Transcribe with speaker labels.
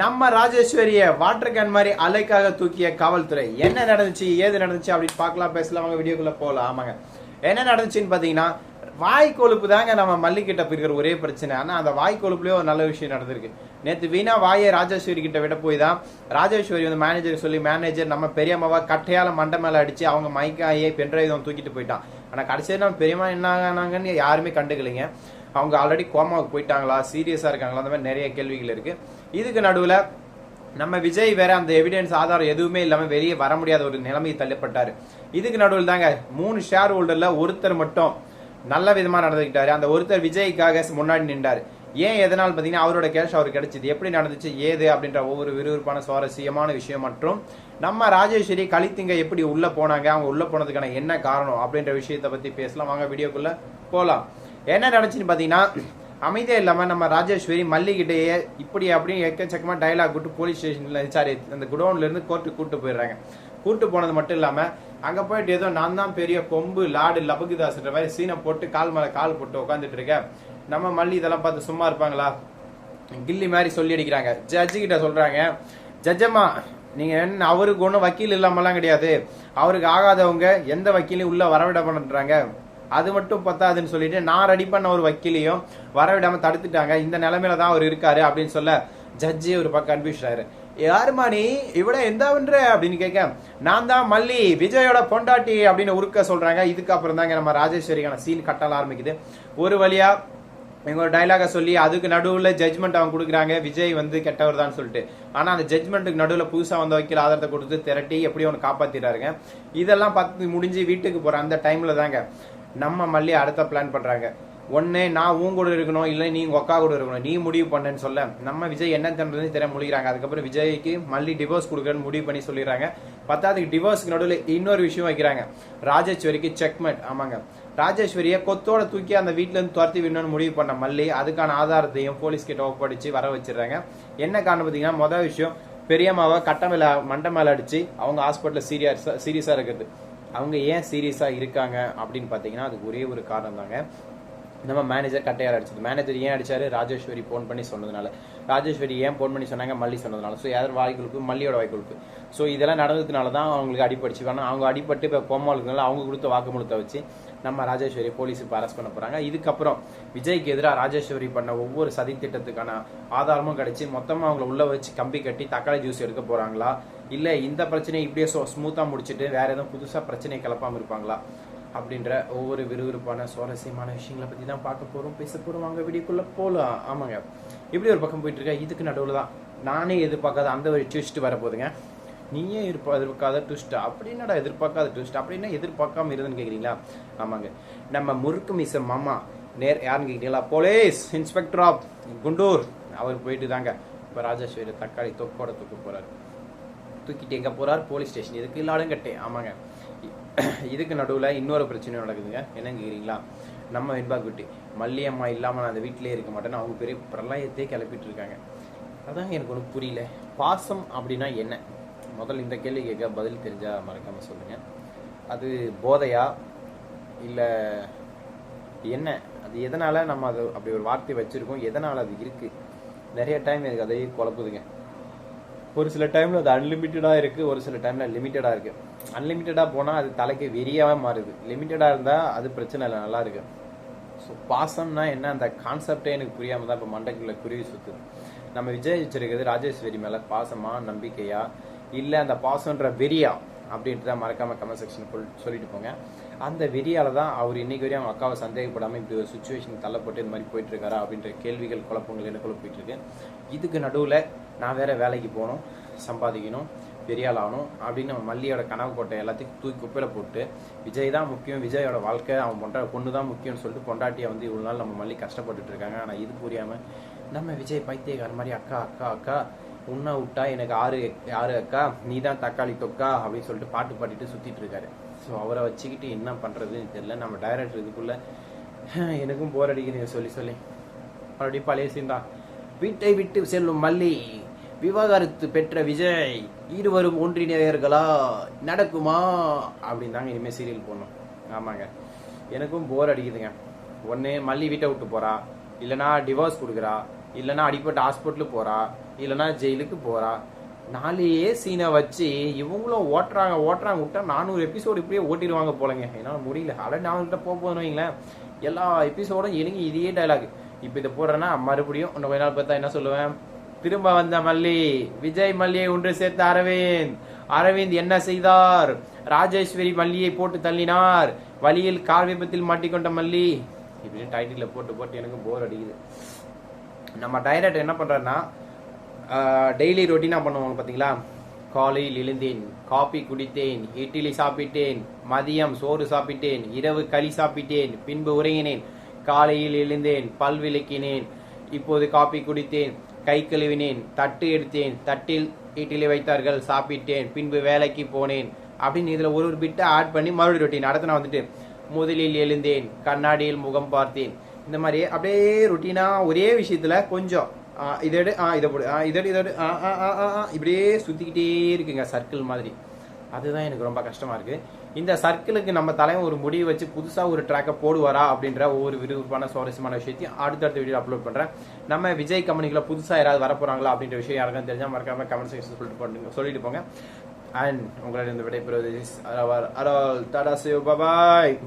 Speaker 1: நம்ம ராஜேஸ்வரிய water can மாதிரி அலைக்காக தூக்கிய காவல்துறை. என்ன நடந்துச்சு? ஏது நடந்துச்சு? அப்படின்னு பார்க்கலாம் பேசலாம். அவங்க வீடியோக்குள்ள போகலாம். ஆமாங்க. என்ன நடந்துச்சுன்னு பார்த்தீங்கன்னா வாய் கொழுப்பு தாங்க நம்ம மல்லிக்கிட்ட இருக்கிற ஒரே பிரச்சனை. ஆனால் அந்த வாய் கொழுப்புலேயே ஒரு நல்ல விஷயம் நடந்திருக்கு. நேற்று வீணா வாயை ராஜேஸ்வரி கிட்ட விட போய் தான் ராஜேஸ்வரி வந்து மேனேஜர் சொல்லி மேனேஜர் நம்ம பெரியம்மாவா கட்டையால மண்டை மேலே அடிச்சு அவங்க மைக்காயே பென்ட்ரைவ் தூக்கிட்டு போயிட்டான். ஆனால் கடைசியில் நம்ம பெரியம்மா என்ன ஆனாங்கன்னு யாருமே கண்டுக்கலைங்க. அவங்க ஆல்ரெடி கோமாவுக்கு போயிட்டாங்களா? சீரியஸாக இருக்காங்களா? அந்த மாதிரி நிறைய கேள்விகள் இருக்குது இதுக்கு நடுவில் நம்ம விஜய் வேற அந்த எவிடன்ஸ் ஆதாரம் எதுவுமே இல்லாமல் வெளியே வர முடியாத ஒரு நிலைமையை தள்ளப்பட்டார். இதுக்கு நடுவில் தாங்க மூணு ஷேர் ஹோல்டரில் ஒருத்தர் மட்டும் நல்ல விதமாக நடந்துக்கிட்டாரு அந்த ஒருத்தர் விஜய்க்காக முன்னாடி நின்றார். ஏன் எதனால் பார்த்தீங்கன்னா அவரோட கேஷ் அவருக்கு கிடைச்சிது. எப்படி நடந்துச்சு ஏது அப்படின்ற ஒவ்வொரு விறுவிறுப்பான சுவாரஸ்யமான விஷயம் மற்றும் நம்ம ராஜேஸ்வரி கலித்திங்க எப்படி உள்ளே போனாங்க அவங்க உள்ளே போனதுக்கான என்ன காரணம் அப்படின்ற விஷயத்தை பற்றி பேசலாம். வாங்க வீடியோக்குள்ளே போகலாம் என்ன நடந்துச்சுன்னு பார்த்தீங்கன்னா அமைதியா இல்லாம நம்ம ராஜேஸ்வரி மல்லிகிட்டேயே இப்படி அப்படி எக்கச்சக்கமா டைலாக் விட்டு போலீஸ் ஸ்டேஷன்ல சாரி அந்த குடோன்ல இருந்து கோர்ட்டுக்கு கூட்டு போயிடுறாங்க. கூட்டு போனது மட்டும் இல்லாம அங்க போயிட்டு ஏதோ நான் தான் பெரிய கொம்பு லாடு லபகுதாஸ்ன்ற மாதிரி சீனை போட்டு கால் மேல கால் போட்டு உட்காந்துட்டு இருக்கேன் நம்ம மல்லி இதெல்லாம் பார்த்து சும்மா இருப்பாங்களா? கில்லி மாதிரி சொல்லி அடிக்கிறாங்க. ஜட்ஜு கிட்ட சொல்றாங்க ஜட்ஜம்மா நீங்க என்ன அவருக்கு ஒன்றும் வக்கீல் இல்லாமலாம் கிடையாது. அவருக்கு ஆகாதவங்க எந்த வக்கீலையும் உள்ள வரவிட பண்றாங்க அது மட்டும் பத்தாதுன்னு சொல்லிட்டு நான் ரெடி பண்ண ஒரு வக்கீலையும் வரவிடாம தடுத்துட்டாங்க. இந்த நிலைமையில தான் அவர் இருக்காரு அப்படின்னு சொல்ல ஜட்ஜி ஒரு பக்கம் கன்ஃபியூஷன் ஆயிரு யாருமா நீ இவட எந்த பண்ற அப்படின்னு கேட்க நான் தான் மல்லி. விஜயோட பொண்டாட்டி. அப்படின்னு உருக்க சொல்றாங்க. இதுக்கப்புறம் தாங்க நம்ம ராஜேஸ்வரிக்கான சீன் கட்டல ஆரம்பிக்குது. ஒரு வழியா இவங்க ஒரு டைலாக சொல்லி அதுக்கு நடுவில் ஜட்ஜ்மெண்ட் அவங்க கொடுக்குறாங்க. விஜய் வந்து கெட்டவர் தான் சொல்லிட்டு. ஆனால் அந்த ஜட்ஜ்மெண்ட்டுக்கு நடுவில் புதுசாக வந்த வக்கீல் ஆதாரத்தை கொடுத்து திரட்டி எப்படி அவனை காப்பாற்றிடுறாருங்க இதெல்லாம் பார்த்து முடிஞ்சு வீட்டுக்கு போகிற அந்த டைமில் தாங்க நம்ம மல்லி அடுத்த பிளான் பண்ணுறாங்க ஒன்று நான் உன் கூட இருக்கணும் இல்லை நீ உங்கள் அக்கா கூட இருக்கணும். நீ முடிவு பண்ணேன்னு சொல்ல. நம்ம விஜய் என்ன தன்றதுன்னு தெரிய முடிகிறாங்க. அதுக்கப்புறம் விஜய்க்கு மல்லி டிவோர்ஸ் கொடுக்குறேன்னு முடிவு பண்ணி சொல்லிடுறாங்க. பத்தாவதுக்கு டிவோர்ஸ்க்கு நடுவில் இன்னொரு விஷயம் வைக்கிறாங்க. ராஜேஸ்வரிக்கு செக்மெட் ஆமாங்க. ராஜேஸ்வரியை கொத்தோட தூக்கி அந்த வீட்டிலேருந்து துரத்தி விடணும்னு முடிவு பண்ண மல்லி அதுக்கான ஆதாரத்தையும் போலீஸ் கிட்ட ஒப்படைச்சு வர வச்சிடுறாங்க. என்ன காரணம் பார்த்தீங்கன்னா மொதல் விஷயம் பெரியம்மாவை கட்ட மேல மண்டை மேல அடிச்சு அவங்க ஹாஸ்பிட்டலில் சீரியஸ் சீரியஸாக இருக்குது அவங்க ஏன் சீரியஸாக இருக்காங்க அப்படின்னு பார்த்தீங்கன்னா அதுக்கு ஒரே ஒரு காரணம் தாங்க. நம்ம மேனேஜர் கட்டையார் அடிச்சது. மேனேஜர் ஏன் அடிச்சாரு? ராஜேஸ்வரி ஃபோன் பண்ணி சொன்னதுனால. ராஜேஸ்வரி ஏன் ஃபோன் பண்ணி சொன்னாங்க? மல்லி சொன்னதுனால. ஸோ யார் வாய் மல்லியோட வாய் ஸோ இதெல்லாம் நடந்ததுனால தான் அவங்களுக்கு அடிப்படிச்சு வேணும் அவங்க அடிப்பட்டு இப்போ பொம்மாளுக்குனால அவங்க கொடுத்த வாக்குமூலத்தை வச்சு நம்ம ராஜேஸ்வரி போலீஸ் இப்போ அரெஸ்ட் பண்ண போகிறாங்க இதுக்கப்புறம் விஜய்க்கு எதிராக ராஜேஸ்வரி பண்ண ஒவ்வொரு சதி திட்டத்துக்கான ஆதாரமும் கிடைச்சி மொத்தமாக அவங்கள உள்ள வச்சு கம்பி கட்டி தக்காளி ஜூஸ் எடுக்க போகிறாங்களா இல்லை இந்த பிரச்சனையை இப்படியே ஸோ ஸ்மூத்தாக முடிச்சுட்டு வேற எதுவும் புதுசாக பிரச்சனையை கிளப்பாம இருப்பாங்களா? அப்படின்ற ஒவ்வொரு விறுவிறுப்பான சுவாரஸ்யமான விஷயங்களை பற்றி தான் பார்க்க போகிறோம் பேச போகிறோம் வாங்க வீடியோக்குள்ளே போகலாம் ஆமாங்க. இப்படி ஒரு பக்கம் போயிட்டுருக்கேன் இதுக்கு நடுவில் தான் நானே எதிர்பார்க்காத அந்த ஒரு ட்விஸ்ட் வரப்போகுதுங்க. நீயே இருப்பா எதிர்பார்க்காத ட்விஸ்ட் அப்படின்னடா எதிர்பார்க்காத ட்விஸ்ட் அப்படின்னா எதிர்பார்க்காம இருதுன்னு கேட்குறீங்களா ஆமாங்க. நம்ம முறுக்கு மிஸ் மாமா நேர் யாருன்னு கேட்குறீங்களா போலீஸ் இன்ஸ்பெக்டர் ஆஃப் குண்டூர். அவர் போயிட்டு தாங்க. இப்போ ராஜேஸ்வரி தக்காளி தொக்கோட தூக்க போகிறாரு தூக்கிட்டு எங்கே போகிறார் போலீஸ் ஸ்டேஷன் இதுக்கு இல்லாடும் கட்டே. ஆமாங்க. இதுக்கு நடுவில் இன்னொரு பிரச்சனை நடக்குதுங்க. என்னன்னு கேக்குறீங்களா? நம்ம வெண்பாக்குட்டி மல்லியம்மா இல்லாமல் நான் அந்த வீட்டிலே இருக்க மாட்டேன்னு அவங்க பெரிய பிரளயத்தையே கிளப்பிட்டு இருக்காங்க. அதாங்க எனக்கு ஒன்றும் புரியல. பாசம் அப்படின்னா என்ன? முதல்ல இந்த கேள்வி கேட்க பதில் தெரிஞ்சால் மறக்காமல் சொல்லுங்கள் அது போதையா? இல்லை என்ன? அது எதனால் நம்ம அது அப்படி ஒரு வார்த்தை வச்சுருக்கோம்? எதனால் அது இருக்குது நிறைய டைம் எனக்கு அதையே குழப்புதுங்க. ஒரு சில டைம்ல அது அன்லிமிட்டடா இருக்கு ஒரு சில டைம்ல லிமிட்டடா இருக்கு. அன்லிமிட்டடா போனா அது தலைக்கு வெறியாகவே மாறுது. லிமிட்டடா இருந்தா அது பிரச்சனை இல்லை நல்லா இருக்கு. ஸோ பாசம்னா என்ன? அந்த கான்செப்டே எனக்கு புரியாம தான் இப்போ மண்டைக்குள்ள குருவி சுற்று நம்ம விஜய் வச்சிருக்கிறது ராஜேஸ்வரி மேல பாசமா நம்பிக்கையா? இல்ல அந்த பாசம்ன்ற வெறியா? அப்படின்ட்டு தான் மறக்காம கமெண்ட் செக்ஷன் சொல்லிட்டு போங்க. அந்த வெறியால தான் அவர் இன்னைக்கு வரையும் அவங்க அக்காவை சந்தேகப்படாமல் இப்படி ஒரு சுச்சுவேஷன் தள்ளப்பட்டு இந்த மாதிரி போயிட்டு இருக்காரா அப்படின்ற கேள்விகள் குழப்பங்கள் எனக்குள்ள போயிட்டுருக்கு இதுக்கு நடுவில் நான் வேற வேலைக்கு போகணும் சம்பாதிக்கணும் பெரியால் ஆகணும் அப்படின்னு நம்ம மல்லியோட கனவு கோட்டை எல்லாத்தையும் தூக்கி குப்பையில போட்டு விஜய் தான் முக்கியம் விஜயோட வாழ்க்கை அவன் பொண்டா பொண்ணு தான் முக்கியம்னு சொல்லிட்டு பொண்டாட்டியை வந்து இவ்வளோ நாள் நம்ம மல்லி கஷ்டப்பட்டுட்டு இருக்காங்க. ஆனால் இது புரியாமல் நம்ம விஜய் பைத்தியக்கார மாதிரி அக்கா அக்கா அக்கா உன்னை விட்டா எனக்கு ஆறு ஆறு அக்கா நீ தான் தக்காளி தொக்கா அப்படின்னு சொல்லிட்டு பாட்டு பாடிட்டு சுத்திட்டு இருக்காரு. ஸோ அவரை வச்சுக்கிட்டு என்ன பண்றதுன்னு தெரியல. நம்ம டைரக்டர் இதுக்குள்ள எனக்கும் போர் அடிக்குதுங்க சொல்லி சொல்லி. மறுபடியும் பழைய சீன் தான். வீட்டை விட்டு செல்லும் மல்லி விவாகரத்து பெற்ற விஜய் இருவரும் ஒன்றிணையர்களா? நடக்குமா? அப்படின்னு தாங்க இனிமேல் சீரியல் போடணும். ஆமாங்க. எனக்கும் போர் அடிக்குதுங்க. ஒன்று மல்லி வீட்டை விட்டு போறா. இல்லைனா டிவோர்ஸ் கொடுக்குறா. இல்லைன்னா அடிப்பட்டு ஹாஸ்பிட்டலுக்கு போறா இல்லைன்னா ஜெயிலுக்கு போறா. நாலே சீனை வச்சு இவங்களும் ஓட்டுறாங்க ஓட்டுறாங்க விட்டா நானூறு எபிசோடு இப்படியே ஓட்டிடுவாங்க போலங்க. என்னால் முடியல. ஆல்ரெடி நான் கிட்ட போக போதுன்னு வைங்களேன். எல்லா எபிசோடும் எனக்கு இதே டைலாக் இப்போ இதை போடுறேன்னா மறுபடியும் இன்னும் கொஞ்ச நாள் பார்த்தா என்ன சொல்லுவேன்? திரும்ப வந்த மல்லி விஜய் மல்லியை ஒன்று சேர்த்த அரவிந்த். அரவிந்த் என்ன செய்தார்? ராஜேஸ்வரி மல்லியை போட்டு தள்ளினார். வழியில் கால் விபத்தில் மாட்டிக்கொண்ட மல்லி. இப்படின்னு டைட்டில் போட்டு போட்டு எனக்கு போர் அடிக்குது. நம்ம டைரக்டர் என்ன பண்றாருன்னா டெய்லி ரொட்டீனாக பண்ணுவாங்க பார்த்தீங்களா காலையில் எழுந்தேன் காபி குடித்தேன் இட்லி சாப்பிட்டேன் மதியம் சோறு சாப்பிட்டேன் இரவு களி சாப்பிட்டேன் பின்பு உறங்கினேன் காலையில் எழுந்தேன் பல் விளக்கினேன் இப்போது காபி குடித்தேன் கை கழுவினேன் தட்டு எடுத்தேன் தட்டில் இட்லி வைத்தார்கள் சாப்பிட்டேன் பின்பு வேலைக்கு போனேன் அப்படின்னு இதில் ஒரு ஒரு பிட்டை ஆட் பண்ணி மறுபடியும் ரொட்டீன் அடுத்து நான் வந்துட்டு முதலில் எழுந்தேன் கண்ணாடியில் முகம் பார்த்தேன் இந்த மாதிரி அப்படியே ரொட்டீனாக ஒரே விஷயத்துல கொஞ்சம் இதோடு இதை எடு ஆ இதை போடு ஆ இதை இதோடு இதை ஆ, ஆ, ஆ, ஆ, இப்படியே சுற்றிக்கிட்டே இருக்குங்க சர்க்கிள் மாதிரி. அதுதான் எனக்கு ரொம்ப கஷ்டமாக இருக்குது இந்த சர்க்கிளுக்கு நம்ம தலைவன் ஒரு முடிவு வச்சு புதுசாக ஒரு ட்ராக்கை போடுவாரா அப்படின்ற ஒவ்வொரு விறுவிறுப்பான சுவாரஸ்யமான விஷயத்தையும் அடுத்தடுத்த வீடியோ அப்லோட் பண்ணுறேன் நம்ம விஜய் கம்பெனிக்குள்ள புதுசாக யாராவது வர அப்படின்ற விஷயம் யாருக்கும் தெரிஞ்சால் மறக்காம கமெண்ட் செக்ஷன் சொல்லிட்டு பண்ணுங்க சொல்லிட்டு போங்க. அண்ட் உங்களிடம் இந்த விடைபெறுவது அரவார் அரால் டாடா சிவ் பாய்